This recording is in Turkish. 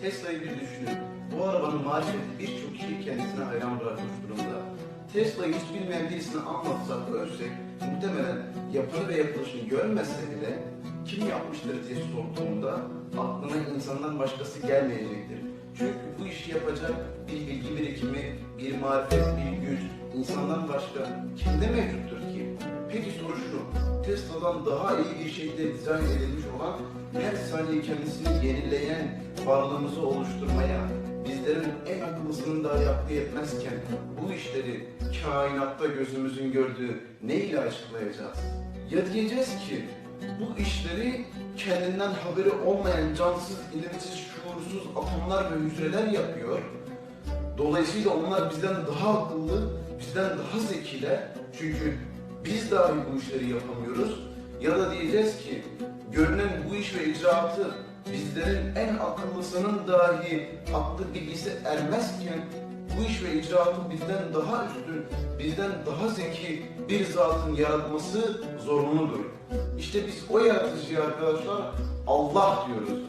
Tesla'yı bir düşünün. Bu arabanın marifeti birçok kişiyi kendisine hayran bırakmış durumda. Tesla'yı hiç bilmeyen birisine anlatsak, ölsek, muhtemelen yapını ve yapılışını görmese bile kim yapmıştır diye sorduğunda aklına insandan başkası gelmeyecektir. Çünkü bu işi yapacak bir bilgi birikimi, bir marifet, bir güç insandan başka kimde mevcuttur ki? Tesla'dan daha iyi bir şekilde dizayn edilmiş olan her saniye kendisini yenileyen varlığımızı oluşturmaya, bizlerin en akıllısının daha yaptığı yetmezken bu işleri kainatta gözümüzün gördüğü ne ile açıklayacağız? Ya diyeceğiz ki bu işleri kendinden haberi olmayan cansız, ilimsiz, şuursuz atomlar ve hücreler yapıyor. Dolayısıyla onlar bizden daha akıllı, bizden daha zekiler. Çünkü biz dahi bu işleri yapamıyoruz. Ya da diyeceğiz ki görünen bu iş ve icraatı bizlerin en akıllısının dahi aklı bilgisi ermezken bu iş ve icraatı bizden daha üstün, bizden daha zeki bir zatın yaratması zorunludur. İşte biz o yaratıcıya arkadaşlar Allah diyoruz.